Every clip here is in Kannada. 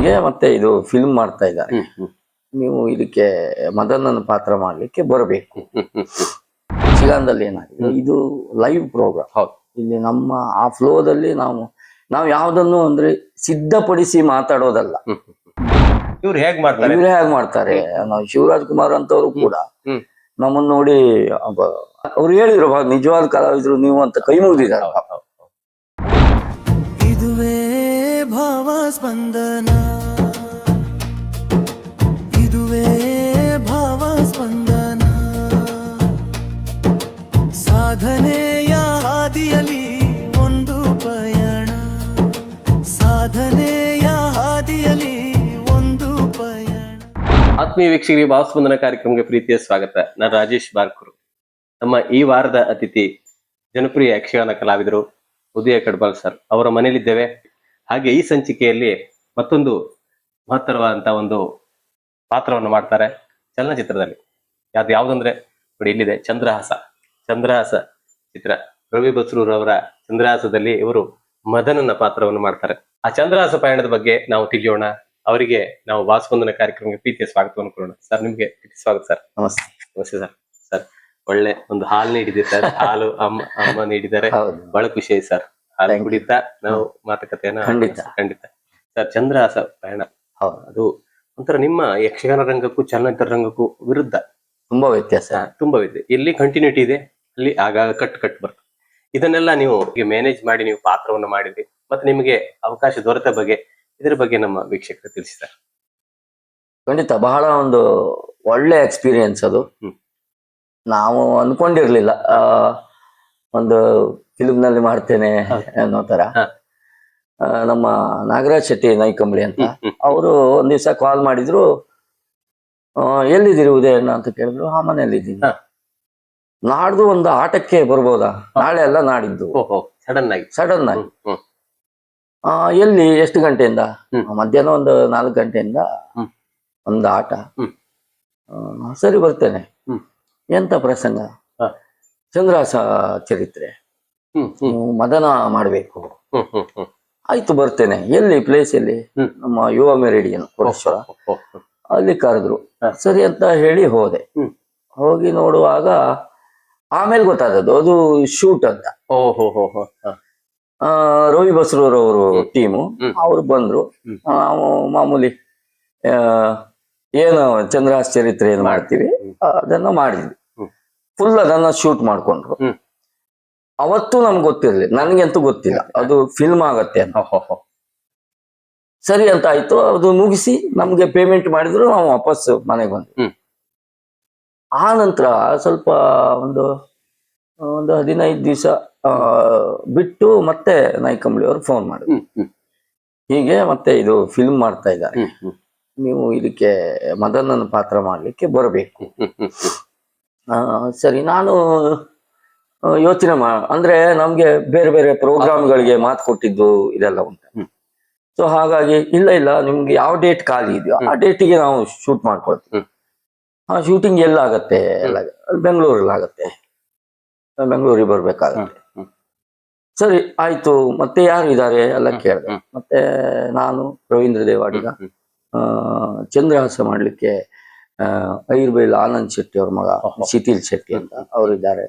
ಹೀಗೆ ಮತ್ತೆ ಇದು ಫಿಲ್ಮ್ ಮಾಡ್ತಾ ಇದ್ದಾರೆ. ನೀವು ಇದಕ್ಕೆ ಮದನನ ಪಾತ್ರ ಮಾಡ್ಲಿಕ್ಕೆ ಬರಬೇಕು. ಹ್ಮ್ ಏನಾಗಿದೆ? ಇದು ಲೈವ್ ಪ್ರೋಗ್ರಾಮ್ ಹೌದು. ಇಲ್ಲಿ ನಮ್ಮ ಆ ಫ್ಲೋದಲ್ಲಿ ನಾವು ನಾವು ಯಾವ್ದನ್ನು ಅಂದ್ರೆ ಸಿದ್ಧಪಡಿಸಿ ಮಾತಾಡೋದಲ್ಲ. ಇವ್ರು ಹೇಗ್ ಮಾಡ್ತಾರೆ? ಇವ್ರು ಹೇಗೆ ಮಾಡ್ತಾರೆ? ನಾವು ಶಿವರಾಜ್ ಕುಮಾರ್ ಅಂತವರು ಕೂಡ ನಮ್ಮನ್ನ ನೋಡಿ ಅವ್ರು ಹೇಳಿದ್ರು ನಿಜವಾದ ಕಲಾವಿದ್ರು ನೀವು ಅಂತ ಕೈ ಮುಗಿದಿದ್ದಾರೆ. ಭಾವ ಸ್ಪಂದನ ಇದುವೇ ಸ್ಪಂದನ ಸಾಧನೆಯ ಹಾದಿಯಲ್ಲಿ ಒಂದು ಪಯಣ. ಸಾಧನೆಯ ಹಾದಿಯಲ್ಲಿ ಒಂದು ಪಯಣ. ಆತ್ಮೀಯ ವೀಕ್ಷಕರಿಗೆ ಭಾವಸ್ಪಂದನ ಕಾರ್ಯಕ್ರಮಕ್ಕೆ ಪ್ರೀತಿಯ ಸ್ವಾಗತ. ನಾನು ರಾಜೇಶ್ ಬಾರ್ಕೂರು. ನಮ್ಮ ಈ ವಾರದ ಅತಿಥಿ ಜನಪ್ರಿಯ ಯಕ್ಷಗಾನ ಕಲಾವಿದರು ಉದಯ ಕಡ್ಬಾಲ್ ಸರ್. ಅವರ ಮನೆಯಲ್ಲಿದ್ದೇವೆ ಹಾಗೆ ಈ ಸಂಚಿಕೆಯಲ್ಲಿ ಮತ್ತೊಂದು ಮಹತ್ತರವಾದಂತ ಒಂದು ಪಾತ್ರವನ್ನು ಮಾಡ್ತಾರೆ ಚಲನಚಿತ್ರದಲ್ಲಿ. ಅದು ಯಾವ್ದಂದ್ರೆ ನೋಡಿ ಇಲ್ಲಿದೆ ಚಂದ್ರಹಾಸ. ಚಂದ್ರಹಾಸ ಚಿತ್ರ. ರವಿ ಬಸ್ರೂರವರ ಚಂದ್ರಹಾಸದಲ್ಲಿ ಇವರು ಮದನನ ಪಾತ್ರವನ್ನು ಮಾಡ್ತಾರೆ. ಆ ಚಂದ್ರಹಾಸ ಪಯಣದ ಬಗ್ಗೆ ನಾವು ತಿಳಿಯೋಣ. ಅವರಿಗೆ ನಾವು ವಾಸವಂದನ ಕಾರ್ಯಕ್ರಮಕ್ಕೆ ಪ್ರೀತಿಯ ಸ್ವಾಗತವನ್ನು ಕೊಡೋಣ. ಸರ್ ನಿಮ್ಗೆ ಪ್ರೀತಿ ಸ್ವಾಗತ ಸರ್. ನಮಸ್ತೆ. ನಮಸ್ತೆ ಸರ್. ಸರ್ ಒಳ್ಳೆ ಒಂದು ಹಾಲು ನೀಡಿದೆ ಸರ್. ಹಾಲು ಅಮ್ಮ ಅಮ್ಮ ನೀಡಿದ್ದಾರೆ. ಬಹಳ ಖುಷಿ ಆಯ್ತು ಸರ್. ಹಾಲು. ಕುಡಿತಾ ನಾವು ಮಾತುಕತೆಯನ್ನ ಖಂಡಿತ. ಖಂಡಿತ. ಸರ್ ಚಂದ್ರಹಾಸ ಪಯಣ ಅದು ಒಂಥರ ನಿಮ್ಮ ಯಕ್ಷಗಾನ ರಂಗಕ್ಕೂ ಚಲನಚಿತ್ರ ರಂಗಕ್ಕೂ ವಿರುದ್ಧ. ತುಂಬಾ ವ್ಯತ್ಯಾಸ. ತುಂಬಾ ವ್ಯತ್ಯಾಸ. ಇಲ್ಲಿ ಕಂಟಿನ್ಯೂಟಿ ಇದೆ ಅಲ್ಲಿ ಆಗಾಗ ಕಟ್ ಕಟ್ ಬರ್ತದೆ. ಇದನ್ನೆಲ್ಲ ನೀವು ಮ್ಯಾನೇಜ್ ಮಾಡಿ ನೀವು ಪಾತ್ರವನ್ನು ಮಾಡಿದ್ರಿ. ಮತ್ತೆ ನಿಮಗೆ ಅವಕಾಶ ದೊರೆತ ಬಗ್ಗೆ ಇದರ ಬಗ್ಗೆ ನಮ್ಮ ವೀಕ್ಷಕರು ತಿಳಿಸಿದ್ದಾರೆ ಖಂಡಿತ ಬಹಳ ಒಂದು ಒಳ್ಳೆ ಎಕ್ಸ್ಪೀರಿಯನ್ಸ್ ಅದು. ಹ್ಮ್. ನಾವು ಅನ್ಕೊಂಡಿರ್ಲಿಲ್ಲ. ಆ, ಒಂದು ಫಿಲ್ಮ್ನಲ್ಲಿ ಮಾಡ್ತೇನೆ ಅನ್ನೋ ತರ ನಮ್ಮ ನಾಗರಾಜ್ ಶೆಟ್ಟಿ ನೈಕಂಬಳಿ ಅಂತ. ಅವರು ಒಂದ್ ದಿವ್ಸ ಕಾಲ್ ಮಾಡಿದ್ರು ಎಲ್ಲಿದ್ದೀರಿ ಉದಯಣ್ಣ? ಅಂತ ಕೇಳಿದ್ರು ಆ ಮನೆಯಲ್ಲಿ ಇದ್ದೀನಿ ನಾಡ್ದು ಒಂದು ಆಟಕ್ಕೆ ಬರ್ಬೋದಾ? ನಾಳೆ ಎಲ್ಲ ನಾಡಿದ್ದು. ಸಡನ್ ಆಗಿ. ಸಡನ್ ಆಗಿ. ಎಲ್ಲಿ ಎಷ್ಟು ಗಂಟೆಯಿಂದ. ಮಧ್ಯಾಹ್ನ ಒಂದು ನಾಲ್ಕು ಗಂಟೆಯಿಂದ ಒಂದು ಆಟ. ಸರಿ ಬರ್ತೇನೆ. ಎಂತ ಪ್ರಸಂಗ. ಚಂದ್ರಾಸ ಚರಿತ್ರೆ ಮದನ ಮಾಡಬೇಕು. ಹ್ಮ್ ಹ್ಮ್ ಹ್ಮ್. ಆಯ್ತು ಬರ್ತೇನೆ. ಎಲ್ಲಿ ಪ್ಲೇಸ್ ಎಲ್ಲಿ? ನಮ್ಮ ಯುವ ಮೆರಿಡಿಯನ್ ಓಹೋ. ಅಲ್ಲಿ ಕರೆದ್ರು. ಸರಿ ಅಂತ ಹೇಳಿ ಹೋದೆ. ಹೋಗಿ ನೋಡುವಾಗ ಆಮೇಲೆ ಗೊತ್ತಾದದ್ದು. ಅದು ಶೂಟ್ ಅಂತ. ರವಿ ಬಸ್ರೂರವರು. ಟೀಮು. ಅವ್ರು ಬಂದ್ರು. ನಾವು ಮಾಮೂಲಿ ಏನು ಚಂದ್ರಾಸ್ ಚರಿತ್ರೆ ಏನು ಮಾಡ್ತೀವಿ. ಅದನ್ನ ಮಾಡಿದ್ವಿ. ಫುಲ್ ಅದನ್ನ ಶೂಟ್ ಮಾಡ್ಕೊಂಡ್ರು. ಅವತ್ತು ನಮ್ಗೆ ಗೊತ್ತಿರ್ಲಿ ನನಗಂತೂ ಗೊತ್ತಿಲ್ಲ. ಅದು ಫಿಲ್ಮ್ ಆಗತ್ತೆ ಅಂತ. ಸರಿ ಅಂತ ಆಯ್ತು ಅದು ಮುಗಿಸಿ ನಮ್ಗೆ ಪೇಮೆಂಟ್ ಮಾಡಿದ್ರು ನಾವು ವಾಪಸ್ ಮನೆಗೆ ಬಂದ್ವಿ. ಆ ನಂತರ ಸ್ವಲ್ಪ ಒಂದು ಒಂದು ಹದಿನೈದು ದಿವಸ ಬಿಟ್ಟು ಮತ್ತೆ ನಾಯ್ಕಂಬಳಿ ಅವರು ಫೋನ್ ಮಾಡಿ ಹೀಗೆ ಮತ್ತೆ ಇದು ಫಿಲ್ಮ್ ಮಾಡ್ತಾ ಇದ್ದಾರೆ. ನೀವು ಇದಕ್ಕೆ ಮದನನ ಪಾತ್ರ ಮಾಡ್ಲಿಕ್ಕೆ ಬರಬೇಕು. ಸರಿ ನಾನು ಯೋಚನೆ ಮಾ ಅಂದ್ರೆ ನಮ್ಗೆ ಬೇರೆ ಬೇರೆ ಪ್ರೋಗ್ರಾಮ್ಗಳಿಗೆ ಮಾತು ಕೊಟ್ಟಿದ್ದು ಇದೆಲ್ಲ ಉಂಟು. ಸೊ ಹಾಗಾಗಿ ಇಲ್ಲ ಇಲ್ಲ ನಿಮ್ಗೆ ಯಾವ ಡೇಟ್ ಖಾಲಿ ಇದೆಯೋ ಆ ಡೇಟಿಗೆ ನಾವು ಶೂಟ್ ಮಾಡ್ಕೊಳ್ತೀವಿ. ಆ ಶೂಟಿಂಗ್ ಎಲ್ಲ ಆಗತ್ತೆ ಎಲ್ಲ ಬೆಂಗಳೂರಲ್ಲಿ ಆಗತ್ತೆ ಬೆಂಗಳೂರಿಗೆ ಬರ್ಬೇಕಾಗತ್ತೆ. ಸರಿ ಆಯ್ತು ಮತ್ತೆ ಯಾರು ಇದ್ದಾರೆ ಎಲ್ಲ ಕೇಳಿದೆ. ಮತ್ತೆ ನಾನು ರವೀಂದ್ರ ದೇವಾಡಿಗ ಆ, ಚಂದ್ರಹಾಸ ಮಾಡ್ಲಿಕ್ಕೆ ಐರ್ಬೈಲ್ ಆನಂದ್ ಶೆಟ್ಟಿ ಅವ್ರ ಮಗ. ಶಿಥಿಲ್ ಶೆಟ್ಟಿ ಅಂತ ಅವರಿದ್ದಾರೆ.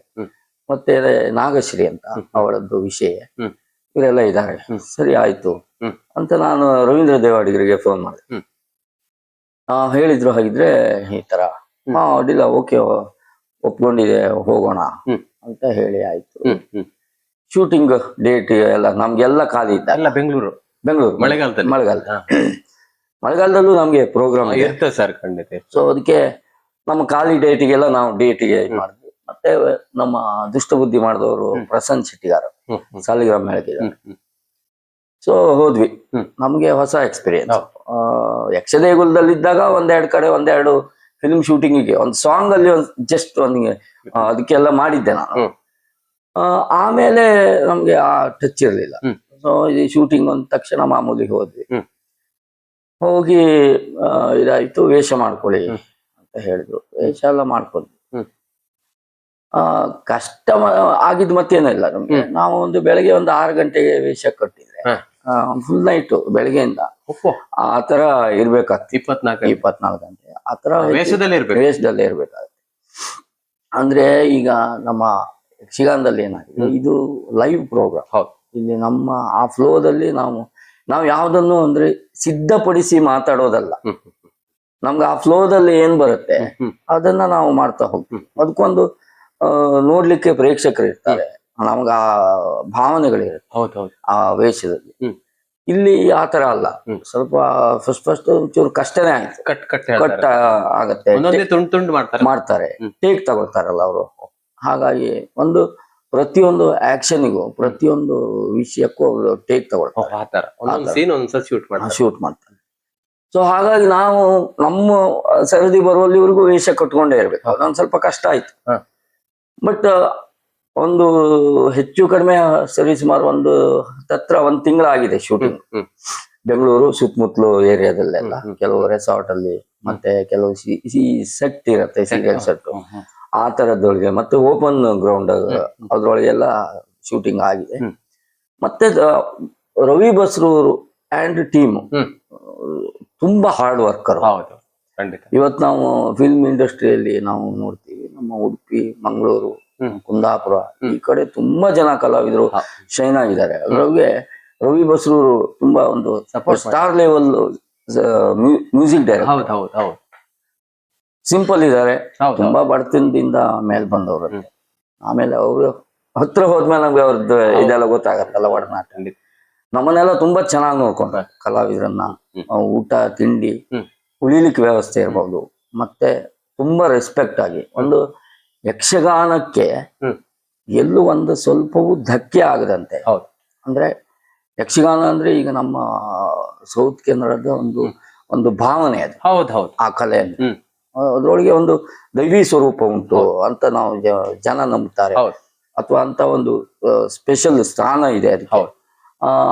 ಮತ್ತೆ ನಾಗಶ್ರೀ ಅಂತ. ಅವಳದ್ದು ವಿಷಯ. ಇವರೆಲ್ಲ ಇದ್ದಾರೆ. ಸರಿ ಆಯ್ತು. ಅಂತ ನಾನು ರವೀಂದ್ರ ದೇವಾಡಿಗರಿಗೆ ಫೋನ್ ಮಾಡಿದೆ. ಆ, ಹೇಳಿದ್ರು ಹಾಗಿದ್ರೆ ಈ ತರ. ಹಾ ಅಡ್ಡಿಲ್ಲ ಓಕೆ ಒಪ್ಕೊಂಡಿದೆ ಹೋಗೋಣ ಅಂತ ಹೇಳಿ ಆಯ್ತು ಶೂಟಿಂಗ್ ಡೇಟ್ ಎಲ್ಲ ನಮ್ಗೆಲ್ಲ ಖಾಲಿ ಎಲ್ಲ ಬೆಂಗಳೂರು ಬೆಂಗಳೂರು ಮಳೆಗಾಲದಲ್ಲಿ ಮಳೆಗಾಲ. ಮಳೆಗಾಲದಲ್ಲೂ ನಮ್ಗೆ ಪ್ರೋಗ್ರಾಮ್ ಇರ್ತದೆ ಸರ್ ಖಂಡಿತ ಸೊ ಅದಕ್ಕೆ ನಮ್ಮ ಖಾಲಿ ಡೇಟಿಗೆಲ್ಲ ನಾವು ಡೇಟಿಗೆ. ಮಾಡಿದ್ವಿ ಮತ್ತೆ ನಮ್ಮ ದುಷ್ಟಬುದ್ಧಿ ಮಾಡಿದವರು ಹ್ಮ್. ಪ್ರಸನ್ನ ಶೆಟ್ಟಿಗಾರ ಹೇಳ್ತಿದ್ದಾರೆ ಸಾಲಿಗ್ರಾಮ ಹ್ಮ್ ಸೊ ಹೋದ್ವಿ. ನಮಗೆ ಹೊಸ ಎಕ್ಸ್ಪೀರಿಯನ್ಸ್ ಯಕ್ಷದೇಗುಲದಲ್ಲಿ ಯಕ್ಷದೇಗುಲದಲ್ಲಿದ್ದಾಗ ಒಂದೆರಡು ಕಡೆ ಒಂದೆರಡು ಫಿಲ್ಮ್ ಶೂಟಿಂಗಿಗೆ ಒಂದು ಸಾಂಗ್ ಅಲ್ಲಿ ಒಂದು ಜಸ್ಟ್ ಒಂದು ಅದಕ್ಕೆಲ್ಲ ಮಾಡಿದ್ದೆ ನಾನು. ಆಮೇಲೆ ನಮ್ಗೆ ಆ ಟಚ್ ಇರಲಿಲ್ಲ. ಸೊ ಈ ಶೂಟಿಂಗ್ ಒಂದ್ ತಕ್ಷಣ ಮಾಮೂಲಿ ಹೋದ್ವಿ. ಹೋಗಿ ಇದಾಯ್ತು ವೇಷ ಮಾಡ್ಕೊಳ್ಳಿ ಅಂತ ಹೇಳಿದ್ರು. ವೇಷ ಎಲ್ಲ ಮಾಡ್ಕೊಂಡ್ವಿ. ಆ ಕಷ್ಟ ಆಗಿದ್ ಮತ್ತೇನಿಲ್ಲ ನಮ್ಗೆ. ನಾವು ಒಂದು ಬೆಳಗ್ಗೆ ಒಂದು ಆರು ಗಂಟೆಗೆ ವೇಷ ಕಟ್ಟಿದ್ರೆ. ಫುಲ್ ನೈಟ್ ಬೆಳಗ್ಗೆಯಿಂದ. ಆತರ ಇರ್ಬೇಕಾಗ್ತದೆ ಇಪ್ಪತ್ನಾಲ್ಕು ಇಪ್ಪತ್ನಾಲ್ಕು ಗಂಟೆ. ಆತರ ತರ ವೇಷದಲ್ಲಿ ಇರ್ಬೇಕು. ವೇಷದಲ್ಲೇ ಇರ್ಬೇಕಾಗುತ್ತೆ. ಅಂದ್ರೆ ಈಗ ನಮ್ಮ ಯಕ್ಷಗಾನದಲ್ಲಿ ಏನಾಗಿದೆ? ಇದು ಲೈವ್ ಪ್ರೋಗ್ರಾಮ್ ಹೌದು. ಇಲ್ಲಿ ನಮ್ಮ ಆ ಫ್ಲೋದಲ್ಲಿ ನಾವು ನಾವು ಯಾವ್ದನ್ನು ಅಂದ್ರೆ ಸಿದ್ಧಪಡಿಸಿ ಮಾತಾಡೋದಲ್ಲ. ನಮ್ಗೆ ಆ ಫ್ಲೋದಲ್ಲಿ ಏನ್ ಬರುತ್ತೆ ಅದನ್ನ ನಾವು ಮಾಡ್ತಾ ಹೋಗ್ತೀವಿ. ಅದಕ್ಕೊಂದು ನೋಡ್ಲಿಕ್ಕೆ ಪ್ರೇಕ್ಷಕರು ಇರ್ತಾರೆ. ನಮ್ಗ ಆ ಭಾವನೆಗಳಿರುತ್ತೆ ಹೌದು ಹೌದು ಆ ವೇಷದಲ್ಲಿ. ಇಲ್ಲಿ ಆ ತರ ಅಲ್ಲ. ಸ್ವಲ್ಪ ಫಸ್ಟ್ ಫಸ್ಟ್ ಒಂಚೂರು ಕಷ್ಟನೇ ಆಯ್ತು. ಕಟ್ ಕಟ್ ಆಗತ್ತೆ. ಒಂದೊಂದೇ ತುಂಡು ತುಂಡು ಮಾಡ್ತಾರೆ. ಮಾಡ್ತಾರೆ. ಟೇಕ್ ತಗೋತಾರಲ್ಲ ಅವರು. ಹಾಗಾಗಿ ಒಂದು ಪ್ರತಿಯೊಂದು ಆಕ್ಷನ್ಗೂ ಪ್ರತಿಯೊಂದು ವಿಷಯಕ್ಕೂ ಅವರು ಟೇಕ್ ತಗೊಳ್ತಾರೆ. ಆ ತರ ಒಂದೊಂದು ಸೀನ್ ಒಂದ್ಸಲ ಶೂಟ್ ಮಾಡ್ತಾರೆ. ಶೂಟ್ ಮಾಡ್ತಾರೆ. ಸೊ ಹಾಗಾಗಿ ನಾವು ನಮ್ಮ ಸರದಿ ಬರುವಲ್ಲಿವರೆಗೂ ವೇಷ ಕಟ್ಕೊಂಡೇ ಇರ್ಬೇಕು. ಅದೊಂದು ಸ್ವಲ್ಪ ಕಷ್ಟ ಆಯ್ತು. ಬಟ್ ಒಂದು ಹೆಚ್ಚು ಕಡಿಮೆ ಸರಿ ಸುಮಾರು ಒಂದು ಹತ್ತತ್ರ ಒಂದ್ ತಿಂಗಳಾಗಿದೆ ಶೂಟಿಂಗ್ ಬೆಂಗಳೂರು ಸುತ್ತಮುತ್ತಲು ಏರಿಯಾದಲ್ಲೆಲ್ಲ. ಕೆಲವು ರೆಸಾರ್ಟ್ ಅಲ್ಲಿ ಮತ್ತೆ ಕೆಲವು ಸಿ ಸೆಟ್ ಇರತ್ತೆ ಸೀರಿಯಲ್ ಸೆಟ್. ಆ ತರದೊಳಗೆ ಮತ್ತೆ ಓಪನ್ ಗ್ರೌಂಡ್ ಅದ್ರೊಳಗೆಲ್ಲ ಶೂಟಿಂಗ್ ಆಗಿದೆ. ಮತ್ತೆ ರವಿ ಬಸ್ರೂರು ಅಂಡ್ ಟೀಮ್ ತುಂಬಾ ಹಾರ್ಡ್ ವರ್ಕರ್ ಇವತ್ತು ನಾವು ಫಿಲ್ಮ್ ಇಂಡಸ್ಟ್ರಿಯಲ್ಲಿ ನಾವು ನೋಡ್ತೀವಿ ನಮ್ಮ ಉಡುಪಿ ಮಂಗಳೂರು ಕುಂದಾಪುರ ಈ ಕಡೆ ತುಂಬಾ ಜನ ಕಲಾವಿದರು. ಶೈನ್ ಆಗಿದ್ದಾರೆ ಅದ್ರೊಳಗೆ ರವಿ ಬಸ್ರೂರು ತುಂಬಾ ಒಂದು ಸ್ಟಾರ್ ಲೆವೆಲ್ ಮ್ಯೂಸಿಕ್ ಡೈರೆಕ್ಟರ್ ಹೌದು ಹೌದು ಹೌದು. ಸಿಂಪಲ್ ಇದ್ದಾರೆ ತುಂಬಾ ಬಡತನದಿಂದ ಮೇಲ್ ಬಂದವರು. ಆಮೇಲೆ ಅವರು ಹತ್ರ ಹೋದ್ಮೇಲೆ ನಮ್ಗೆ ಅವ್ರದ್ದು ಇದೆಲ್ಲ ಗೊತ್ತಾಗತ್ತಲ್ಲ ಒಡನಾಟ. ನಮ್ಮನ್ನೆಲ್ಲ ತುಂಬಾ ಚೆನ್ನಾಗಿ ನೋಡ್ಕೊಂಡ್ರೆ. ಕಲಾವಿದರನ್ನ. ಊಟ ತಿಂಡಿ. ಉಳಿಲಿಕ್ಕೆ ವ್ಯವಸ್ಥೆ ಇರ್ಬೋದು. ಮತ್ತೆ ತುಂಬಾ ರೆಸ್ಪೆಕ್ಟ್ ಆಗಿ ಒಂದು ಯಕ್ಷಗಾನಕ್ಕೆ. ಎಲ್ಲೂ ಒಂದು ಸ್ವಲ್ಪವೂ ಧಕ್ಕೆ ಆಗದಂತೆ. ಹೌದು. ಅಂದ್ರೆ ಯಕ್ಷಗಾನ ಅಂದ್ರೆ ಈಗ ನಮ್ಮ ಸೌತ್ ಕನ್ನಡದ ಒಂದು ಒಂದು ಭಾವನೆ ಅದು. ಹೌದು ಹೌದು. ಆ ಕಲೆಯಲ್ಲಿ. ಅದ್ರೊಳಗೆ ಒಂದು ದೈವಿ ಸ್ವರೂಪ ಉಂಟು ಅಂತ ನಾವು ಜನ ನಂಬುತ್ತಾರೆ. ಅಥವಾ ಅಂತ ಒಂದು ಸ್ಪೆಷಲ್ ಸ್ಥಾನ ಇದೆ ಅದಕ್ಕೆ.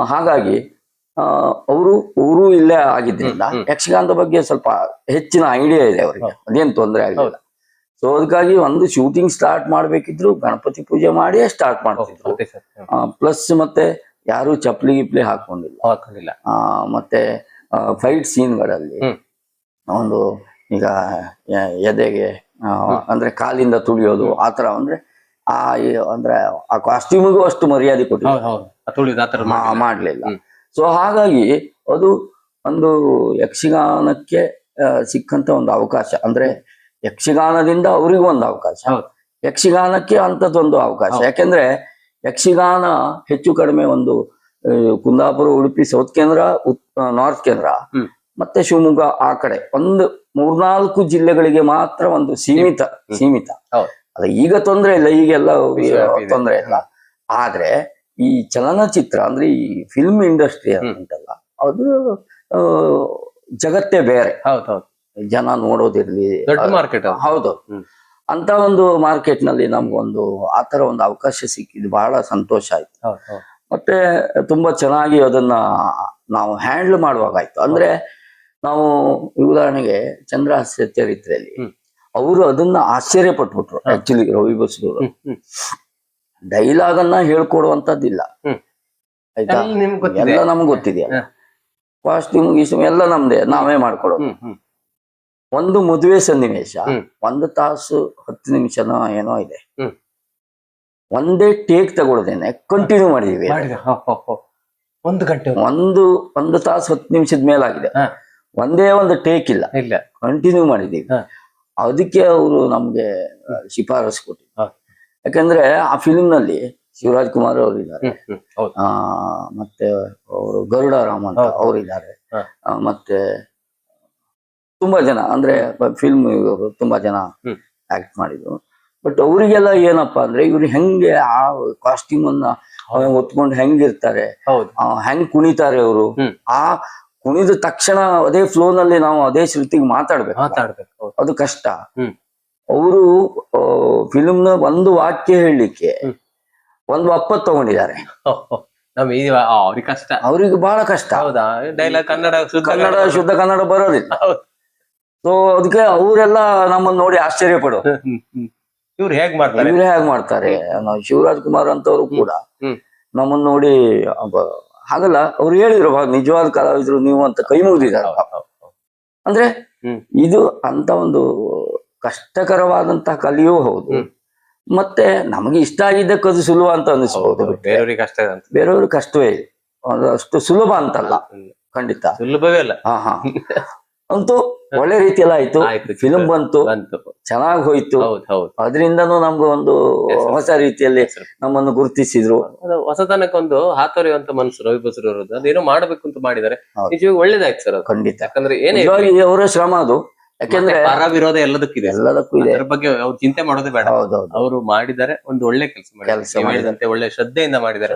ಹಾಗಾಗಿ ಅವರು ಊರು ಇಲ್ಲೇ ಆಗಿದ್ರಿಂದ ಹ್ಮ್. ಯಕ್ಷಗಾನದ ಬಗ್ಗೆ ಸ್ವಲ್ಪ ಹೆಚ್ಚಿನ ಐಡಿಯಾ ಇದೆ ಅವರಿಗೆ. ಅದೇನ್ ತೊಂದರೆ ಆಗಿಲ್ಲ ಸೊ ಅದಕ್ಕಾಗಿ ಒಂದು ಶೂಟಿಂಗ್ ಸ್ಟಾರ್ಟ್ ಮಾಡ್ಬೇಕಿದ್ರು ಗಣಪತಿ ಪೂಜೆ ಮಾಡಿಯೇ ಸ್ಟಾರ್ಟ್ ಮಾಡ್ತಿದ್ರು. ಪ್ಲಸ್ ಮತ್ತೆ ಯಾರು ಚಪ್ಲಿ ಗಿಪ್ಲಿ ಹಾಕೊಂಡಿಲ್ಲ. ಹಾಕೊಂಡಿಲ್ಲ. ಮತ್ತೆ ಫೈಟ್ ಸೀನ್ಗಳಲ್ಲಿ. ಒಂದು ಈಗ ಎದೆಗೆ ಅಂದ್ರೆ ಕಾಲಿಂದ ತುಳಿಯೋದು ಆತರ ಅಂದ್ರೆ ಆ ಅಂದ್ರೆ ಆ ಕಾಸ್ಟ್ಯೂಮಿಗೂ ಅಷ್ಟು ಮರ್ಯಾದೆ ಕೊಟ್ಟಿಲ್ಲ. ಮಾಡ್ಲಿಲ್ಲ. ಸೊ ಹಾಗಾಗಿ ಅದು ಒಂದು ಯಕ್ಷಗಾನಕ್ಕೆ ಸಿಕ್ಕಂತ ಒಂದು ಅವಕಾಶ. ಅಂದ್ರೆ ಯಕ್ಷಗಾನದಿಂದ ಅವರಿಗೂ ಒಂದು ಅವಕಾಶ. ಯಕ್ಷಗಾನಕ್ಕೆ ಅಂತದೊಂದು ಅವಕಾಶ. ಯಾಕೆಂದ್ರೆ ಯಕ್ಷಗಾನ ಹೆಚ್ಚು ಕಡಿಮೆ ಒಂದು ಆ, ಕುಂದಾಪುರ ಉಡುಪಿ ಸೌತ್ ಕೇಂದ್ರ ನಾರ್ತ್ ಕೇಂದ್ರ ಮತ್ತೆ ಶಿವಮೊಗ್ಗ ಆ ಕಡೆ. ಒಂದು ಮೂರ್ನಾಲ್ಕು ಜಿಲ್ಲೆಗಳಿಗೆ ಮಾತ್ರ ಒಂದು ಸೀಮಿತ ಸೀಮಿತ. ಅದ ಈಗ ತೊಂದರೆ ಇಲ್ಲ ಈಗೆಲ್ಲ ತೊಂದರೆ ಇಲ್ಲ. ಆದ್ರೆ ಈ ಚಲನಚಿತ್ರ ಅಂದ್ರೆ ಈ ಫಿಲ್ಮ್ ಇಂಡಸ್ಟ್ರಿ ಅಂತಲ್ಲ ಉಂಟಲ್ಲ ಅದು ಜಗತ್ತೇ ಬೇರೆ. ಹೌದು ಹೌದು. ಜನ ನೋಡೋದಿರ್ಲಿ. ಮಾರ್ಕೆಟ್ ಹೌದು. ಅಂತ ಒಂದು ಮಾರ್ಕೆಟ್ನಲ್ಲಿ ನಮ್ಗೊಂದು ಆತರ ಒಂದು ಅವಕಾಶ ಸಿಕ್ಕಿದ್ದು ಬಹಳ ಸಂತೋಷ ಆಯ್ತು. ಮತ್ತೆ ತುಂಬಾ ಚೆನ್ನಾಗಿ ಅದನ್ನ ನಾವು ಹ್ಯಾಂಡಲ್ ಮಾಡುವಾಗಾಯ್ತು ಅಂದ್ರೆ ನಾವು ಉದಾಹರಣೆಗೆ ಚಂದ್ರಹಾಸ್ಯ ಚರಿತ್ರೆಯಲ್ಲಿ. ಅವರು ಅದನ್ನ ಆಶ್ಚರ್ಯ ಪಟ್ಬಿಟ್ರು. ಆಕ್ಚುಲಿ ರವಿ ಬಸ್ರೂರು. ಡೈಲಾಗ್ ಅನ್ನ ಹೇಳ್ಕೊಡುವಂತದ್ದಿಲ್ಲ. ಆಯ್ತಾ ಎಲ್ಲ ನಿಮ್ಗೆ ಗೊತ್ತಿದೆಯಾ. ಕಾಸ್ಟ್ಯೂಮ್ ಗೀಸ್ಟ್ಯೂಮ್ ಎಲ್ಲ ನಮ್ದೇ ನಾವೇ ಮಾಡ್ಕೊಡೋದು ಒಂದು ಮದುವೆ ಸನ್ನಿವೇಶ. ಒಂದು ತಾಸು ಹತ್ತು ನಿಮಿಷನೋ ಏನೋ ಇದೆ ಒಂದೇ ಟೇಕ್ ತಗೊಳ್ದೇನೆ ಕಂಟಿನ್ಯೂ ಮಾಡಿದೀವಿ. ಒಂದು ಗಂಟೆ ಒಂದು ಒಂದು ತಾಸು ಹತ್ತು ನಿಮಿಷದ ಮೇಲಾಗಿದೆ. ಒಂದೇ ಒಂದು ಟೇಕ್ ಇಲ್ಲ. ಇಲ್ಲ. ಕಂಟಿನ್ಯೂ ಮಾಡಿದೀವಿ ಹಾ. ಅದಕ್ಕೆ ಅವರು ನಮ್ಗೆ ಶಿಫಾರಸು ಕೊಟ್ಟಿದ್ರು. ಯಾಕಂದ್ರೆ ಆ ಫಿಲ್ಮ್ನಲ್ಲಿ ಶಿವರಾಜ್ ಕುಮಾರ್ ಅವರು ಇದ್ದಾರೆ. ಮತ್ತೆ ಅವರು ಗರುಡ ರಾಮ್ ಅಂತ. ಅವರಿದ್ದಾರೆ ಮತ್ತೆ ತುಂಬಾ ಜನ ಅಂದ್ರೆ ಫಿಲ್ಮ್ ತುಂಬಾ ಜನ ಆಕ್ಟ್ ಮಾಡಿದ್ರು. ಬಟ್ ಅವರಿಗೆಲ್ಲ ಏನಪ್ಪಾ ಅಂದ್ರೆ ಇವ್ರು ಹೆಂಗೆ ಆ ಕಾಸ್ಟ್ಯೂಮ್ ಅನ್ನ ಹೊತ್ಕೊಂಡು ಹೆಂಗಿರ್ತಾರೆ? ಹೆಂಗ್ ಕುಣಿತಾರೆ ಅವರು? ಆ ಕುಣಿದ ತಕ್ಷಣ ಅದೇ ಫ್ಲೋ ನಲ್ಲಿ ನಾವು ಅದೇ ಶ್ರುತಿಗೆ ಮಾತಾಡ್ಬೇಕು. ಮಾತಾಡ್ಬೇಕು ಅದು ಕಷ್ಟ. ಅವರು ಫಿಲ್ಮ್ನ ಒಂದು ವಾಕ್ಯ ಹೇಳಲಿಕ್ಕೆ ಒಂದು ಅಪ್ಪ ತಗೊಂಡಿದ್ದಾರೆ. ಅವ್ರಿಗೆ ಕಷ್ಟ. ಅವ್ರಿಗೆ ಬಹಳ ಕಷ್ಟ. ಹೌದಾ? ಡೈಲಾಗ್ ಕನ್ನಡ ಶುದ್ಧ ಕನ್ನಡ ಶುದ್ಧ ಕನ್ನಡ ಬರೋದಿಲ್ಲ. ಸೊ ಅದಕ್ಕೆ ಅವರೆಲ್ಲ ನಮ್ಮನ್ನ ನೋಡಿ ಆಶ್ಚರ್ಯ ಪಡೋ. ಇವ್ರು ಹೇಗ್ ಮಾಡ್ತಾರೆ? ಇವ್ರು ಹೇಗ್ ಮಾಡ್ತಾರೆ? ನಾವು ಶಿವರಾಜ್ ಕುಮಾರ್ ಅಂತವ್ರು ಕೂಡ. ನಮ್ಮನ್ನ ನೋಡಿ ಹಾಗಲ್ಲ ಅವ್ರು ಹೇಳಿದ್ರು "ಬಾ, ನಿಜವಾದ ಕಲಾವಿದ್ರು ನೀವು ಅಂತ ಕೈ ಮುಗಿದಿದ್ದಾರೆ. ಅಂದ್ರೆ ಇದು ಅಂತ ಒಂದು ಕಷ್ಟಕರವಾದಂತಹ ಕಲಿಯೂ ಹೌದು. ಮತ್ತೆ ನಮಗೆ ಇಷ್ಟ ಆಗಿದ್ದಕ್ಕೆ ಅದು ಸುಲಭ ಅಂತ ಅನಿಸ್ಬಹುದು ಹೌದು, ಬೇರೆಯವ್ರಿಗೆ ಕಷ್ಟ ಕಷ್ಟವೇ. ಅಷ್ಟು ಸುಲಭ ಅಂತಲ್ಲ. ಖಂಡಿತ. ಸುಲಭವೇ ಅಲ್ಲ. ಹಾ ಹಾ. ಅಂತೂ ಒಳ್ಳೆ ರೀತಿಯಲ್ಲ ಆಯ್ತು. ಆಯ್ತು ಫಿಲ್ಮ್ ಬಂತು. ಚೆನ್ನಾಗಿ ಹೋಯ್ತು. ಹೌದು ಹೌದು. ಅದರಿಂದನೂ ನಮ್ಗೆ ಒಂದು. ಹೊಸ ರೀತಿಯಲ್ಲಿ ನಮ್ಮನ್ನು ಗುರುತಿಸಿದ್ರು. ಅದು ಹೊಸತನಕ್ಕೊಂದು ಹಾತೊರೆಯುವಂತ ಮನಸ್ಸು ರವಿ ಬಸರು ಅದೇನೋ ಮಾಡ್ಬೇಕು ಅಂತ ಮಾಡಿದ್ದಾರೆ. ನಿಜವಾಗಿ ಒಳ್ಳೇದಾಯ್ತು ಸರ್ ಖಂಡಿತ. ಯಾಕಂದ್ರೆ ಏನೇ ಅವರ ಶ್ರಮ ಅದು. ಯಾಕಂದ್ರೆ ಪರ ವಿರೋಧ ಎಲ್ಲದಕ್ಕಿದೆ ಎಲ್ಲದಕ್ಕೂ ಇದೆ. ಅದ್ರ ಬಗ್ಗೆ ಅವ್ರು ಚಿಂತೆ ಮಾಡೋದೇ ಬೇಡ. ಅವರು ಮಾಡಿದ್ದಾರೆ ಒಂದು ಒಳ್ಳೆ ಕೆಲಸ ಕೆಲಸ ಮಾಡಿದ್ದಾರೆ. ಒಳ್ಳೆ ಶ್ರದ್ಧೆಯಿಂದ ಮಾಡಿದ್ದಾರೆ.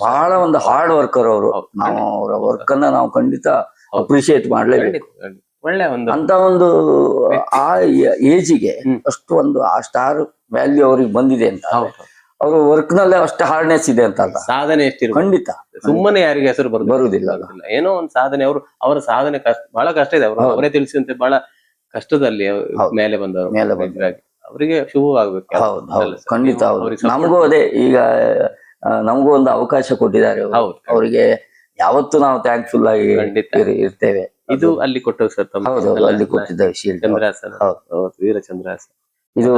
ಬಹಳ ಒಂದು ಹಾರ್ಡ್ ವರ್ಕರ್ ಅವರು. ನಾವು ಅವರ ವರ್ಕ್ ಅನ್ನ ನಾವು ಖಂಡಿತ. ಅಪ್ರಿಶಿಯೇಟ್ ಮಾಡ್ಲೇಬೇಕು. ಒಳ್ಳೆ ಒಂದು ಅಂತ ಒಂದು ಆ ಏಜಿಗೆ. ಅಷ್ಟು ಒಂದು ಆ ಸ್ಟಾರ್ ವ್ಯಾಲ್ಯೂ ಅವ್ರಿಗೆ ಬಂದಿದೆ ಅಂತ. ಅವ್ರ ವರ್ಕ್ ನಲ್ಲೇ ಅಷ್ಟು ಹಾರ್ಡ್ನೆಸ್ ಇದೆ ಅಂತ ಅಲ್ಲ. ಸಾಧನೆ ಎಷ್ಟಿರು ಖಂಡಿತ. ಸುಮ್ಮನೆ ಯಾರಿಗೆ ಹೆಸರು ಬರ್ ಬರುವುದಿಲ್ಲ ಬರುದಿಲ್ಲ. ಏನೋ ಒಂದು ಸಾಧನೆ ಅವರು ಅವರ ಸಾಧನೆ ಕಷ್ಟ ಬಹಳ ಕಷ್ಟ ಇದೆ. ಅವರು. ಅವರೇ ತಿಳಿಸಿದಂತೆ ಬಹಳ ಕಷ್ಟದಲ್ಲಿ ಮೇಲೆ ಬಂದವರು. ಮೇಲೆ ಬಂದವರು. ನಿಜವಾಗಿ. ಅವರಿಗೆ ಶುಭವಾಗಬೇಕು. ಹೌದು ಹೌದು. ಖಂಡಿತ ಹೌದು. ನಮಗೂ ಅದೇ ಈಗ ನಮಗೂ ಒಂದು ಅವಕಾಶ ಕೊಟ್ಟಿದ್ದಾರೆ ಅವರಿಗೆ ಯಾವತ್ತು ನಾವು ಥ್ಯಾಂಕ್ಫುಲ್ ಆಗಿ ಇರ್ತೇವೆ. ಇದು ಅಲ್ಲಿ ಕೊಟ್ಟವು ಸರ್ ಹೌದು ಅಲ್ಲಿ ಕೊಟ್ಟಿದ್ದ ಶೀಲ್ಡ್ ಚಂದ್ರಾಸನ ಹೌದು. ಹೌದು, ವೀರ ಚಂದ್ರಾಸನ ಇದು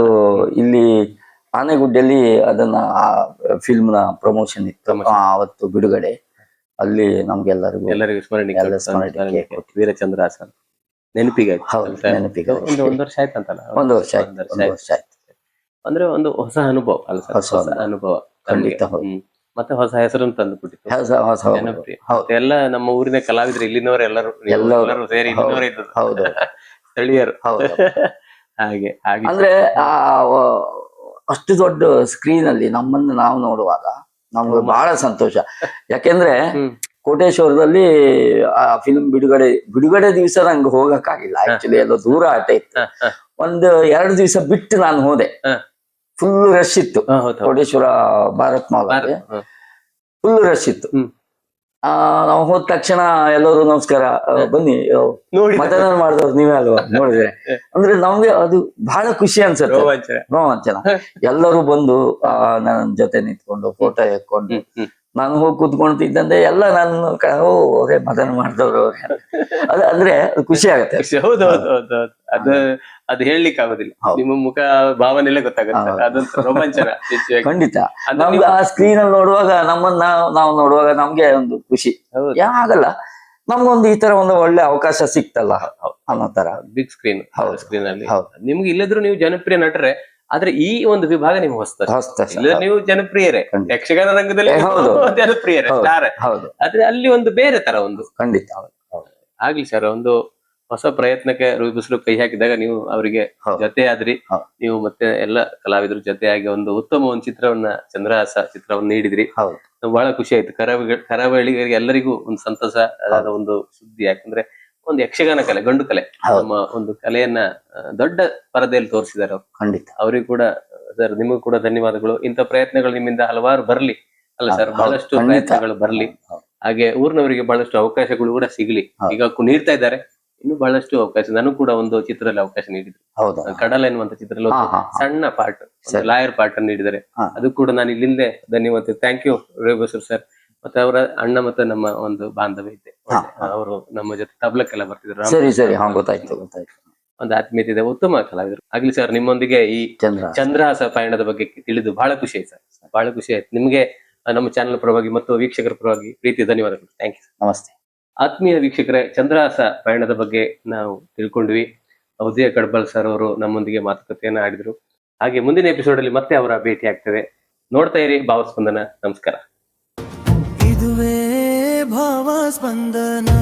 ಇಲ್ಲಿ ಆನೆಗುಡ್ಡಲ್ಲಿ ಅದನ್ನ ಆ ಫಿಲ್ಮ್ನ ಪ್ರಮೋಷನ್ ಇತ್ತು. ಅವತ್ತು ಬಿಡುಗಡೆ. ಅಲ್ಲಿ ನಮ್ಗೆಲ್ಲರಿಗೂ ಎಲ್ಲರಿಗೂ ಸ್ಮರಣಿಕೆ ಎಲ್ಲ ಸ್ಮರಣಿಕೆ ಸ್ಮರಣಿಕೆ. ವೀರ ಚಂದ್ರಾಸನ ನೆನಪಿಗೆ ಹೌದು ನೆನಪಿಗೆ ಒಂದು ಒಂದು ವರ್ಷ ಆಯ್ತಂತಲ್ಲ? ಒಂದು ವರ್ಷ ಆಯ್ತು ಒಂದು ವರ್ಷ ಆಯ್ತು. ವರ್ಷ ಆಯ್ತು. ಅಂದ್ರೆ ಒಂದು ಹೊಸ ಅನುಭವ ಅಲ್ಲ ಹೊಸ ಅನುಭವ. ಖಂಡಿತ. ಹೌದು. ಮತ್ತೆ ಹೊಸ ಹೆಸರನ್ನು ತಂದು ಬಿಟ್ಟಿತ್ತು ಹೊಸ ಹೊಸ ಜನಪ್ರಿಯ ಹೌದು. ಎಲ್ಲ ನಮ್ಮ ಊರಿನ ಕಲಾವಿದರು ಇಲ್ಲಿನವರು ಎಲ್ಲರೂ ಎಲ್ಲರೂ. ಎಲ್ಲರೂ ಸೇರಿ ಇಲ್ಲಿನವರೇ ಇದ್ದದ್ದು ಹೌದು. ಸ್ಥಳೀಯರು. ಹೌದು. ಹಾಗೆ ಹಾಗೆ. ಅಂದ್ರೆ ಆ ವ- ಅಷ್ಟು ದೊಡ್ಡ ಸ್ಕ್ರೀನ್ ಅಲ್ಲಿ ನಮ್ಮನ್ನು ನಾವು ನೋಡುವಾಗ ನಮ್ಗೆ ಬಹಳ ಸಂತೋಷ. ಯಾಕೆಂದ್ರೆ ಹ್ಮ್. ಕೋಟೇಶ್ವರದಲ್ಲಿ ಆ ಫಿಲ್ಮ್ ಬಿಡುಗಡೆ ಬಿಡುಗಡೆ ದಿವಸ ನಂಗೆ ಹೋಗಕ್ಕಾಗಿಲ್ಲ. ಆಕ್ಚುಲಿ ಎಲ್ಲ ದೂರ ಆಟ ಇತ್ತು. ಹ, ಹ. ಒಂದು ಎರಡು ದಿವಸ ಬಿಟ್ಟು ನಾನು ಹೋದೆ. ಹ. ಫುಲ್ ರಶ್ ಇತ್ತು. Koteshwara Bharat mall. Full rush ಇತ್ತು. ಆ ನಾವು ಹೋದ ತಕ್ಷಣ ಎಲ್ಲರೂ ನಮಸ್ಕಾರ ಬನ್ನಿ ಮತದಾನ ಮಾಡಿದವ್ರು ನೀವೇ ಅಲ್ವಾ? ನೋಡಿದ್ರೆ? ಅಂದ್ರೆ ನಮ್ಗೆ ಅದು ಬಹಳ ಖುಷಿ ಅನ್ಸುತ್ತೆ. ರೋಮಾಂಚನ. ಎಲ್ಲರೂ ಬಂದು ಆ ನನ್ನ ಜೊತೆ ನಿಂತ್ಕೊಂಡು ಫೋಟೋ ಹ್ಮ್. ನಾನು ಹೋಗಿ ಕೂತ್ಕೊಂತಿದ್ದಂತೆ ಎಲ್ಲ ನಾನು ಅವರೇ ಮದನ ಮಾಡಿದವರು ಅದು ಅಂದ್ರೆ ಅದು ಖುಷಿ ಆಗುತ್ತೆ. ಅದು ಅದು ಹೇಳಲಿಕ್ಕೆ ಆಗೋದಿಲ್ಲ. ನಿಮ್ಮ ಮುಖ ಭಾವನೆಲ್ಲ ಗೊತ್ತಾಗುತ್ತೆ. ರೋಮಾಂಚನ ಖಂಡಿತ. ನಮ್ಗೆ ಆ ಸ್ಕ್ರೀನ್ ಅಲ್ಲಿ ನೋಡುವಾಗ ನಮ್ಮನ್ನ ನಾವು- ನೋಡುವಾಗ ನಮ್ಗೆ ಒಂದು ಖುಷಿ. ಆಗಲ್ಲ. ನಮ್ಗೊಂದು ಈ ತರ ಒಂದು ಒಳ್ಳೆ ಅವಕಾಶ ಸಿಕ್ತಲ್ಲ. ಅನ್ನೋ ತರ. ಬಿಗ್ ಸ್ಕ್ರೀನ್ ಹೌದು. ಸ್ಕ್ರೀನ್ ಅಲ್ಲಿ. ಹೌದು. ನಿಮ್ಗೆ ಇಲ್ಲದ್ರು ನೀವು ಜನಪ್ರಿಯ ನಟರೆ? ಆದ್ರೆ ಈ ಒಂದು ವಿಭಾಗ ನಿಮ್ಗೆ ಇಲ್ಲ ನೀವು ಜನಪ್ರಿಯರೇ. ಯಕ್ಷಗಾನ ರಂಗದಲ್ಲಿ ಜನಪ್ರಿಯರೇ. ಸ್ಟಾರ್. ಆದ್ರೆ ಅಲ್ಲಿ ಒಂದು ಬೇರೆ ತರ ಒಂದು. ಖಂಡಿತ. ಆಗ್ಲಿ ಸರ್ ಒಂದು ಹೊಸ ಪ್ರಯತ್ನಕ್ಕೆ ರೂಪಿಸಲು ಕೈ ಹಾಕಿದಾಗ ನೀವು ಅವರಿಗೆ. ಜೊತೆ ಆದ್ರಿ ನೀವು ಮತ್ತೆ ಎಲ್ಲ ಕಲಾವಿದರು ಜೊತೆಯಾಗಿ ಒಂದು ಉತ್ತಮ ಒಂದು ಚಿತ್ರವನ್ನ ಚಂದ್ರಹಾಸ ಚಿತ್ರವನ್ನು ನೀಡಿದ್ರಿ. ಬಹಳ ಖುಷಿ ಆಯ್ತು. ಕರಾವಳಿ ಕರಾವಳಿಗರಿಗೆ ಎಲ್ಲರಿಗೂ ಒಂದು ಸಂತಸ ಅದಾದ ಒಂದು ಸುದ್ದಿ. ಯಾಕಂದ್ರೆ ಒಂದು ಯಕ್ಷಗಾನ ಕಲೆ ಗಂಡು ಕಲೆ. ನಮ್ಮ ಒಂದು ಕಲೆಯನ್ನ ದೊಡ್ಡ ಪರದೆಯಲ್ಲಿ ತೋರಿಸಿದ್ದಾರೆ ಅವರು. ಖಂಡಿತ. ಅವರಿಗೂ ಕೂಡ ಸರ್ ನಿಮಗೂ ಕೂಡ ಧನ್ಯವಾದಗಳು. ಇಂಥ ಪ್ರಯತ್ನಗಳು ನಿಮ್ಮಿಂದ ಹಲವಾರು ಬರ್ಲಿ. ಅಲ್ಲ ಸರ್ ಬಹಳಷ್ಟು ಪ್ರಯತ್ನಗಳು ಬರ್ಲಿ. ಹಾಗೆ ಊರಿನವರಿಗೆ ಬಹಳಷ್ಟು ಅವಕಾಶಗಳು ಕೂಡ ಸಿಗ್ಲಿ. ಈಗ ನೀಡ್ತಾ ಇದ್ದಾರೆ. ಇನ್ನು ಬಹಳಷ್ಟು ಅವಕಾಶ ನಾನು ಕೂಡ ಒಂದು ಚಿತ್ರದಲ್ಲಿ ಅವಕಾಶ ನೀಡಿದ್ರು ಕಡಲ ಎನ್ನುವಂತ ಚಿತ್ರದಲ್ಲಿ. ಸಣ್ಣ ಪಾರ್ಟ್. ಲಾಯರ್ ಪಾರ್ಟ್ ನೀಡಿದರೆ. ಅದು ಕೂಡ ನಾನು ಇಲ್ಲಿಂದ ಧನ್ಯವಾದ ಥ್ಯಾಂಕ್ ಯು ರೇಬಸರ್ ಸರ್. ಮತ್ತೆ ಅವರ ಅಣ್ಣ ಮತ್ತೆ ನಮ್ಮ ಒಂದು ಬಾಂಧವ್ಯ ಇದೆ. ಅವರು ನಮ್ಮ ಜೊತೆ ತಬ್ಲಕ್ಕೆಲ್ಲ ಬರ್ತಿದ್ರು. ಸರಿ ಸರಿ. ಹಾ ಗೊತ್ತಾಯ್ತು ಗೊತ್ತಾಯ್ತು. ಒಂದು ಆತ್ಮೀಯತೆ ಇದೆ ಉತ್ತಮ ಕಲಾವಿದರು. ಆಗ್ಲಿ ಸರ್ ನಿಮ್ಮೊಂದಿಗೆ ಈ ಚಂದ್ರ ಚಂದ್ರಹಾಸ ಪಯಣದ ಬಗ್ಗೆ ತಿಳಿದು ಬಹಳ ಖುಷಿ ಆಯ್ತು ಸರ್. ಬಹಳ ಖುಷಿ ಆಯ್ತು. ನಿಮಗೆ ನಮ್ಮ ಚಾನೆಲ್ ಪರವಾಗಿ ಮತ್ತು ವೀಕ್ಷಕರ ಪರವಾಗಿ ಪ್ರೀತಿ ಧನ್ಯವಾದಗಳು. ಥ್ಯಾಂಕ್ ಯು ನಮಸ್ತೆ. ಆತ್ಮೀಯ ವೀಕ್ಷಕರೇ ಚಂದ್ರಹಾಸ ಪಯಣದ ಬಗ್ಗೆ ನಾವು ತಿಳ್ಕೊಂಡ್ವಿ. ಉದಯ ಕಡ್ಬಲ್ ಸರ್ ಅವರು ನಮ್ಮೊಂದಿಗೆ ಮಾತುಕತೆಯನ್ನು ಆಡಿದ್ರು. ಹಾಗೆ ಮುಂದಿನ ಎಪಿಸೋಡ್ ಅಲ್ಲಿ ಮತ್ತೆ ಅವರ ಭೇಟಿ ಆಗ್ತದೆ ನೋಡ್ತಾ ಇರಿ ಭಾವಸ್ಪಂದನ. ನಮಸ್ಕಾರ. भावास बंदना